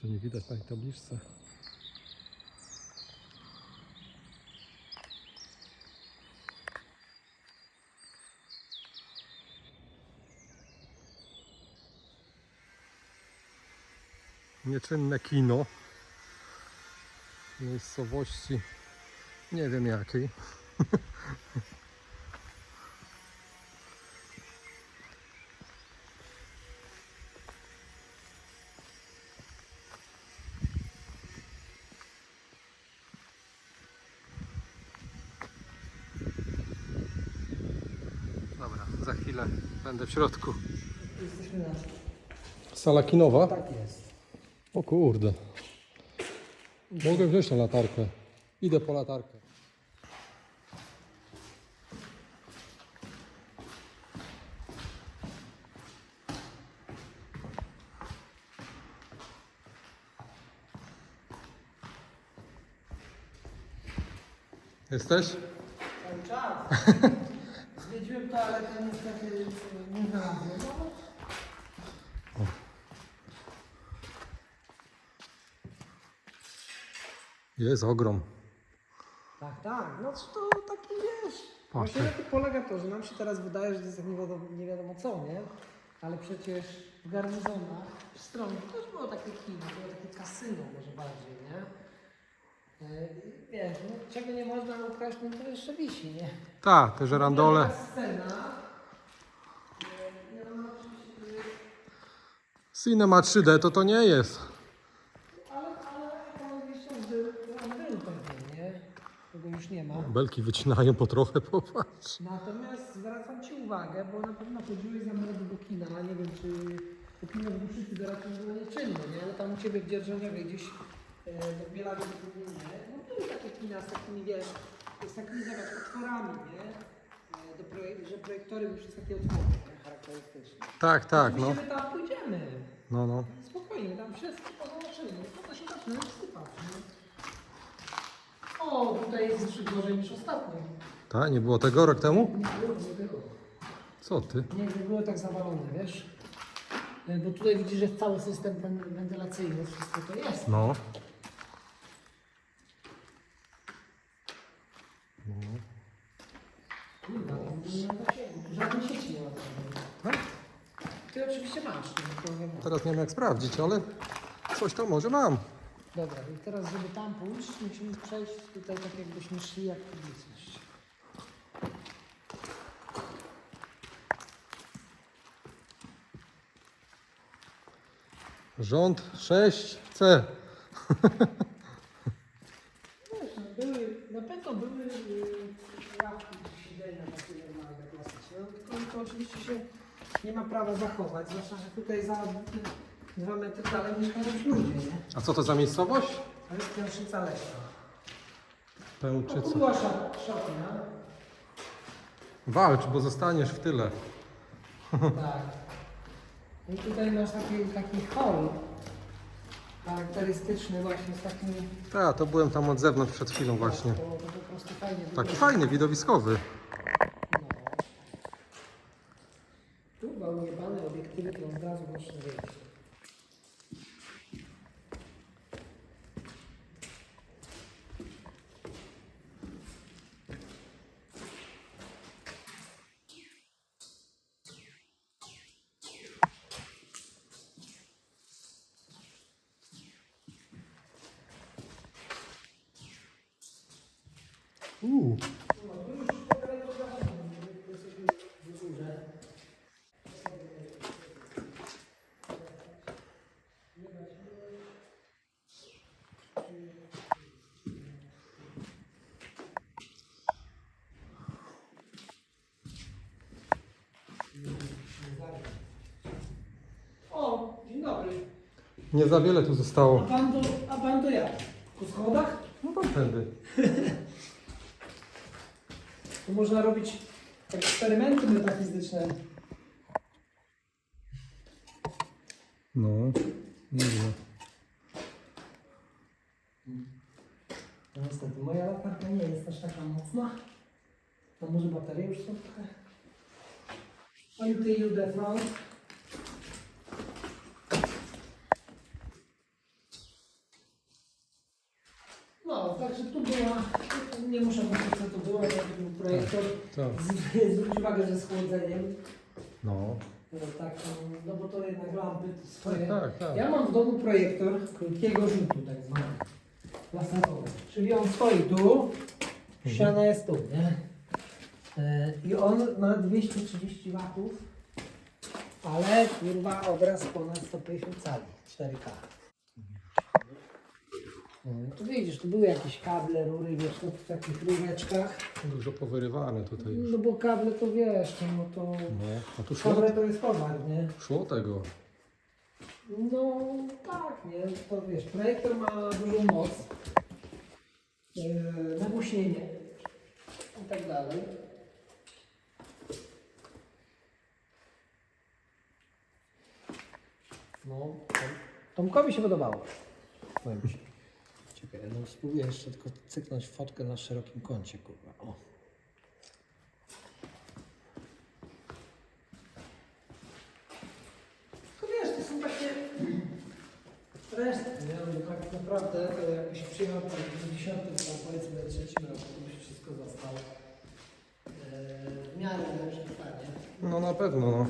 co nie widać na tej tabliczce. Nieczynne kino miejscowości nie wiem jakiej. Dobra, za chwilę będę w środku. Jesteśmy na... Sala kinowa? Tak jest. O kurde. Mogę wziąć tą latarkę. Idę po latarkę. Jesteś? Cały czas. Zwiedziłem toaletę, niestety nie znalazłem. Jest ogrom. Tak, tak. No to taki wiesz. Właśnie na tym polega to, że nam się teraz wydaje, że to jest tak nie wiadomo, nie wiadomo co, nie? Ale przecież w garnizonach, w stronie też było takie kino, było takie kasyno może bardziej, nie? E, Wiesz, no, czego nie można ukraść, no to jeszcze wisi, nie? Tak, te żerandole. Scena. e, Cinema 3D to to nie jest. Ale, ale on gdzieś tam był, pewnie, nie? Tego już nie ma. Belki wycinają po trochę, popatrz. Natomiast zwracam Ci uwagę, bo na pewno chodziłeś za mną do kina, nie wiem czy to kino w Buszycy do raczej było nieczynne, nie? Ale tam u Ciebie w Dzierżoniowie gdzieś e, do Bielawy nie? No były takie kina z takimi, wiesz, z takimi, zobacz, otworami, nie? E, do projek- że projektory były przez takie otwory, nie? Charakterystyczne. Tak, tak, no. My tam pójdziemy. No, no. Spokojnie, tam wszystko zobaczymy. To się zaczyna wstypać, nie? O, tutaj jest jeszcze gorzej niż ostatnio. Tak, nie było tego rok temu? Nie było, nie było. Co ty? Nie, nie było tak zawalone, wiesz? E, Bo tutaj widzisz, że cały system wentylacyjny, wszystko to jest. No. Kurwa, nie ma żadnej sieci nie ma. Tak? Ty oczywiście masz, to wiadomo. Teraz nie wiem jak sprawdzić, ale coś to może mam. Dobra, i teraz, żeby tam pójść, musimy przejść tutaj tak jakbyśmy szli jak publiczność. Rząd 6C. Na pewno były yy, ławki siedzenia takie normalne, klasyczne, no, tylko to oczywiście się nie ma prawa zachować, zwłaszcza, że tutaj za y, dwa metry dalej mieszkają ludzie, nie? A co to za miejscowość? To jest Piąszyca Leśna. To Pełczyca. była szop- szopnia, Walcz, bo zostaniesz w tyle. tak. I tutaj masz taki, taki hall charakterystyczny właśnie z takimi... Tak, to byłem tam od zewnątrz przed chwilą właśnie. To, to po prostu fajnie Taki wygląda. fajny, widowiskowy. No. Tu obiektywy, to od razu można wiedzieć. Uuu. O, dzień dobry. Nie za wiele tu A zostało. pan to, a pan to jak? Po schodach? No tam tędy. Tu można robić eksperymenty metafizyczne. No, nieźle. No niestety, moja latarka nie jest aż taka mocna. To może baterie już są trochę. Front. także tu była, tu nie muszę mówić co to było, to Tak. Z- Zwróć uwagę, że z chłodzeniem. No. No, tak, no, bo to jednak lampy to swoje. Tak, tak, tak. Ja mam w domu projektor krótkiego rzutu, tak zwany. Czyli on stoi tu, ściana jest tu, nie? E, I on ma 230 watów, ale kurwa obraz ponad 150 cali, 4K. Tu widzisz, tu były jakieś kable, rury, wiesz, to w takich rureczkach. Dużo powyrywane tutaj już. No bo kable to wiesz, no to... No. A tu szło, Kable to jest towar, nie? szło tego. No tak, nie? To wiesz, projektor ma dużą moc, yy, nagłośnienie i tak dalej. No, Tom- Tomkowi się podobało. Powiem ci. Czekaj, no spróbuję jeszcze tylko cyknąć fotkę na szerokim kącie, kurwa. O. To wiesz, to są takie resztki, nie? No tak naprawdę to jakbyś przyjechał po 90 tam powiedzmy trzecim roku, to się wszystko zostało e, w miarę lepszym stanie. No na pewno, no.